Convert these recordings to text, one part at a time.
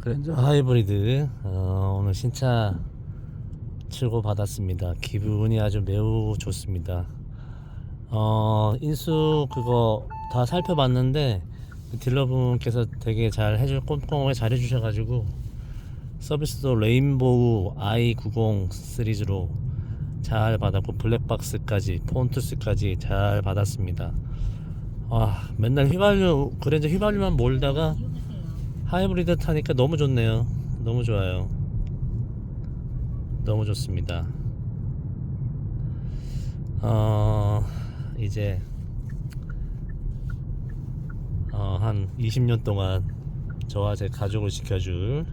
그랜저 하이브리드 어, 오늘 신차 출고 받았습니다. 기분이 아주 매우 좋습니다. 어, 인수 그거 다 살펴봤는데 딜러분께서 되게 잘 해주 꼼꼼하게 잘 해주셔가지고 서비스도 레인보우 i90 시리즈로 잘 받았고 블랙박스까지 폰투스까지 잘 받았습니다. 와 맨날 휘발유 그랜저 휘발유만 몰다가 하이브리드 타니까 너무 좋네요. 너무 좋아요. 너무 좋습니다. 어, 이제 어, 한 20년 동안 저와 제 가족을 지켜줄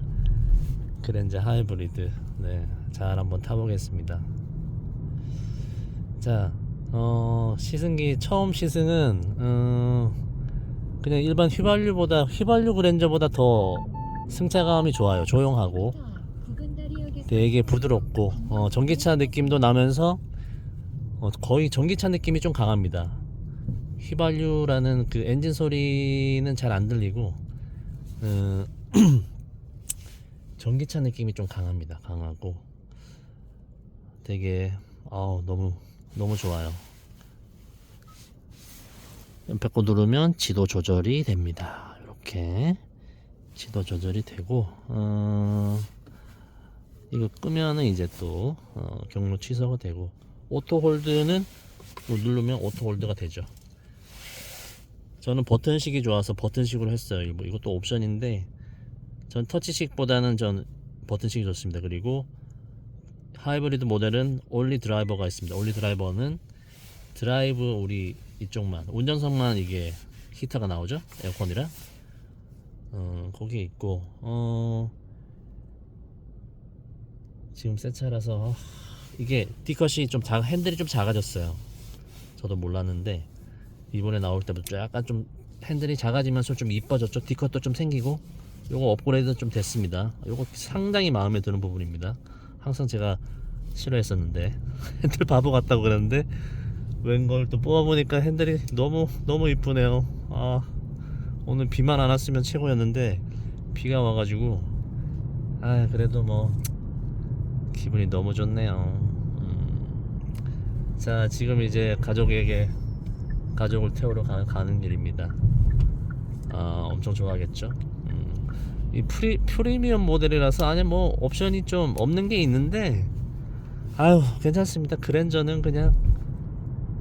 그랜저 하이브리드 네, 잘 한번 타보겠습니다. 자, 어, 시승기 처음 시승은 어, 그냥 일반 휘발유보다 휘발유 그랜저보다 더 승차감이 좋아요. 조용하고 되게 부드럽고 어, 전기차 느낌도 나면서 어, 거의 전기차 느낌이 좀 강합니다. 휘발유라는 그 엔진 소리는 잘 안 들리고 어, 전기차 느낌이 좀 강합니다. 강하고 되게 어, 너무 너무 좋아요. 연패코 누르면 지도 조절이 됩니다. 이렇게 지도 조절이 되고 어, 이거 끄면은 이제 또 어, 경로 취소가 되고 오토 홀드는 뭐 누르면 오토 홀드가 되죠. 저는 버튼식이 좋아서 버튼식으로 했어요. 뭐 이것도 옵션인데 전 터치식보다는 전 버튼식이 좋습니다. 그리고 하이브리드 모델은 올리 드라이버가 있습니다. 올리 드라이버는 드라이브 우리 이쪽만 운전석만 이게 히터가 나오죠 에어컨이라 어 거기에 있고 어 지금 새 차라서 이게 디컷이 좀 작, 핸들이 좀 작아졌어요. 저도 몰랐는데 이번에 나올 때부터 약간 좀 핸들이 작아지면서 좀 이뻐졌죠. 디컷도 좀 생기고 요거 업그레이드 좀 됐습니다. 요거 상당히 마음에 드는 부분입니다. 항상 제가 싫어했었는데 핸들 바보 같다고 그랬는데 웬걸 또 뽑아보니까 핸들이 너무 너무 이쁘네요. 아 오늘 비만 안 왔으면 최고였는데 비가 와가지고 아 그래도 뭐 기분이 너무 좋네요. 음. 자, 지금 이제 가족에게 가족을 태우러 가, 가는 길입니다. 아, 엄청 좋아하겠죠? 음. 이 프리, 프리미엄 모델이라서 안에 뭐 옵션이 좀 없는 게 있는데 아유, 괜찮습니다. 그랜저는 그냥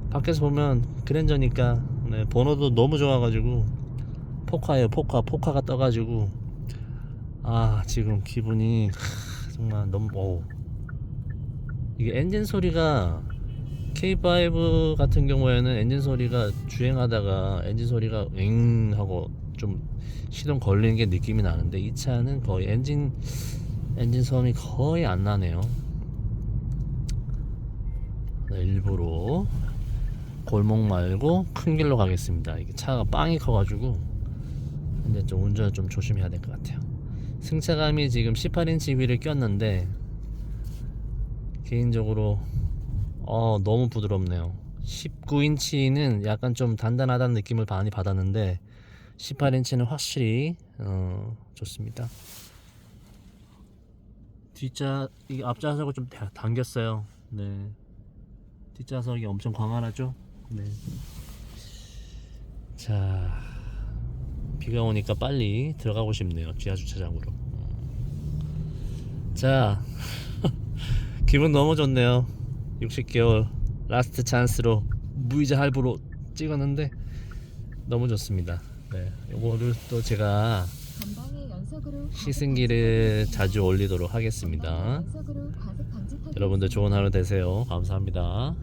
밖에서 보면 그랜저니까 네, 번호도 너무 좋아가지고 포카예요, 포카. 포카가 떠가지고 아, 지금 기분이 하, 정말 너무 어우. 이게 엔진 소리가 K5 같은 경우에는 엔진 소리가 주행하다가 엔진 소리가 엥 하고 좀 시동 걸리는 게 느낌이 나는데 이 차는 거의 엔진 엔진 소음이 거의 안 나네요. 네, 일부러 골목 말고 큰 길로 가겠습니다. 이게 차가 빵이 커가지고. 근데 좀 운전을 좀 조심해야 될 것 같아요. 승차감이 지금 18인치 휠을 꼈는데 개인적으로 어 너무 부드럽네요. 19인치는 약간 좀 단단하다는 느낌을 많이 받았는데 18인치는 확실히 어 좋습니다. 뒷좌 이 앞좌석을 좀 다- 당겼어요. 네. 뒷좌석이 엄청 광활하죠 네 자 비가 오니까 빨리 들어가고 싶네요 지하 주차장으로 자 기분 너무 좋네요. 60개월 라스트 찬스로 무이자 할부로 찍었는데 너무 좋습니다. 네, 요거를 또 제가 시승기를 자주 올리도록 하겠습니다. 여러분들 좋은 하루 되세요. 감사합니다.